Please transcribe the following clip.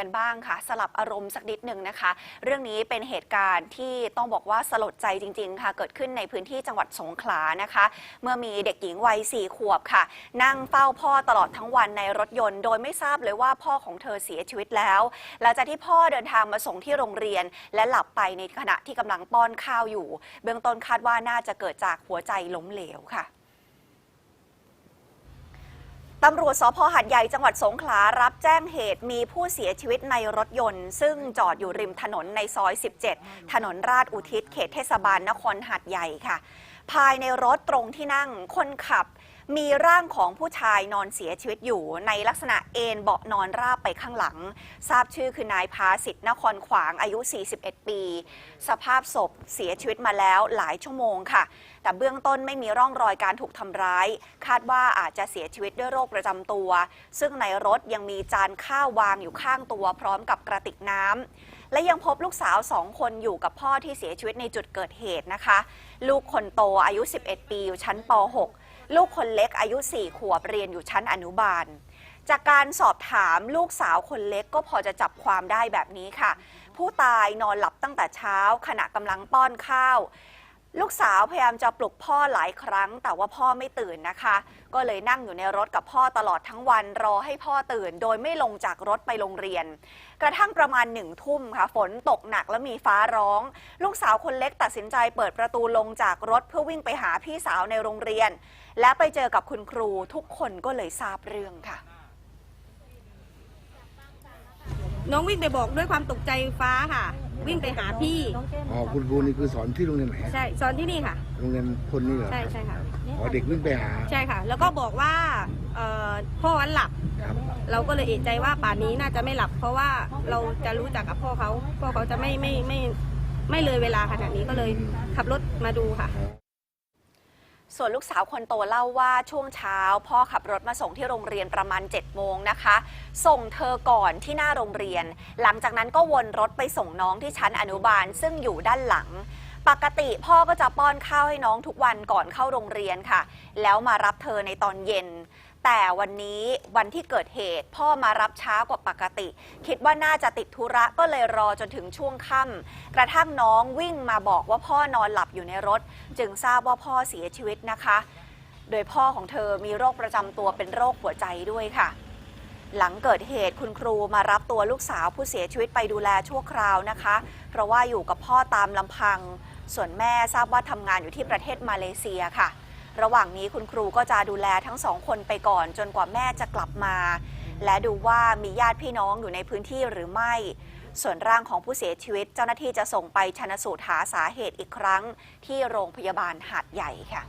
กันบ้างค่ะ สลับอารมณ์สักนิดหนึ่งนะคะ เรื่องนี้เป็นเหตุการณ์ที่ต้องบอกว่าสลดใจจริง ๆ ค่ะ เกิดขึ้นในพื้นที่จังหวัดสงขลานะคะ เมื่อมีเด็กหญิงวัยสี่ขวบค่ะ นั่งเฝ้าพ่อตลอดทั้งวันในรถยนต์ โดยไม่ทราบเลยว่าพ่อของเธอเสียชีวิตแล้วหลังจากที่พ่อเดินทางมาส่งที่โรงเรียน และหลับไปในขณะที่กำลังป้อนข้าวอยู่ เบื้องต้นคาดว่าน่าจะเกิดจากหัวใจล้มเหลวค่ะ ตำรวจสพหัดใหญ่จังหวัดสงขลารับแจ้งเหตุมีผู้เสียชีวิตในรถยนต์ ซึ่งจอดอยู่ริมถนนในซอย 17 ถนนราชอุทิศเขตเทศบาลนครหัดใหญ่ค่ะ ภายในรถตรงที่นั่งคนขับ มีร่างของผู้ชายนอนเสียชีวิตอยู่ในลักษณะเอนเบาะนอนราบไปข้างหลัง ทราบชื่อคือนายพาสิทธิ์นครขวางอายุ 41 ปี สภาพศพเสียชีวิตมาแล้วหลายชั่วโมงค่ะ แต่เบื้องต้นไม่มีร่องรอยการถูกทำร้าย คาดว่าอาจจะเสียชีวิตด้วยโรคประจำตัว ซึ่งในรถยังมีจานข้าววางอยู่ข้างตัว พร้อมกับกระติกน้ำและยังพบลูกสาวสองคนอยู่กับพ่อที่เสียชีวิตในจุดเกิดเหตุนะคะ ลูกคนโตอายุ 11 ปีอยู่ชั้นป .6 ลูกคนเล็กอายุ 4 ขวบเรียนอยู่ชั้นอนุบาล จากการสอบถามลูกสาวคนเล็กก็พอจะจับความได้แบบนี้ค่ะ ผู้ตายนอนหลับตั้งแต่เช้าขณะกำลังป้อนข้าว ลูกสาวพยายามจะปลุกพ่อหลายครั้ง แต่ว่าพ่อไม่ตื่นนะคะ ก็เลยนั่งอยู่ในรถกับพ่อตลอดทั้งวันรอให้พ่อตื่น โดยไม่ลงจากรถไปโรงเรียน กระทั่งประมาณหนึ่งทุ่มค่ะ ฝนตกหนักและมีฟ้าร้อง ลูกสาวคนเล็กตัดสินใจเปิดประตูลงจากรถเพื่อวิ่งไปหาพี่สาวในโรงเรียน และไปเจอกับคุณครูทุกคนก็เลยทราบเรื่องค่ะ น้องวิ่งไปบอกด้วยความตกใจฟ้าค่ะ วิ่งไปหาพี่ อ๋อคุณครูนี่คือสอนที่โรงเรียนไหนใช่สอนที่นี่ค่ะ โรงเรียนคนนี้เหรอใช่ใช่ค่ะ อ๋อเด็กวิ่งไปหา ใช่ค่ะ แล้วก็บอกว่าเอ่อพ่อวันหลับ ครับ เราก็เลยเอะใจว่าป่านนี้น่าจะไม่หลับ เพราะว่าเราจะรู้จักกับพ่อเขาพ่อเขาจะไม่ไม่ไม่ไม่เลยเวลาขนาดนี้ก็เลยขับรถมาดูค่ะ ส่วนลูกสาวคนโตเล่าว่าช่วงเช้า พ่อขับรถมาส่งที่โรงเรียนประมาณ 7 โมงนะคะ ส่งเธอก่อนที่หน้าโรงเรียน หลังจากนั้นก็วนรถไปส่งน้องที่ชั้นอนุบาลซึ่งอยู่ด้านหลัง ปกติพ่อก็จะป้อนข้าวให้น้องทุกวันก่อนเข้าโรงเรียนค่ะ แล้วมารับเธอในตอนเย็น แต่วันนี้วันที่เกิดเหตุ พ่อมารับช้ากว่าปกติ คิดว่าน่าจะติดธุระก็เลยรอจนถึงช่วงค่ำกระทั่งน้องวิ่งมาบอกว่าพ่อนอนหลับอยู่ในรถ จึงทราบว่าพ่อเสียชีวิตนะคะ โดยพ่อของเธอมีโรคประจำตัวเป็นโรคหัวใจด้วยค่ะหลังเกิดเหตุคุณครูมารับตัวลูกสาวผู้เสียชีวิตไปดูแลชั่วคราวนะคะ เพราะว่าอยู่กับพ่อตามลำพัง ส่วนแม่ทราบว่าทำงานอยู่ที่ประเทศมาเลเซียค่ะ ระหว่างนี้คุณครูก็จะดูแลทั้งสองคนไปก่อน จนกว่าแม่จะกลับมา และดูว่ามีญาติพี่น้องอยู่ในพื้นที่หรือไม่ ส่วนร่างของผู้เสียชีวิต เจ้าหน้าที่จะส่งไปชนะสูตรหาสาเหตุอีกครั้ง ที่โรงพยาบาลหาดใหญ่ค่ะ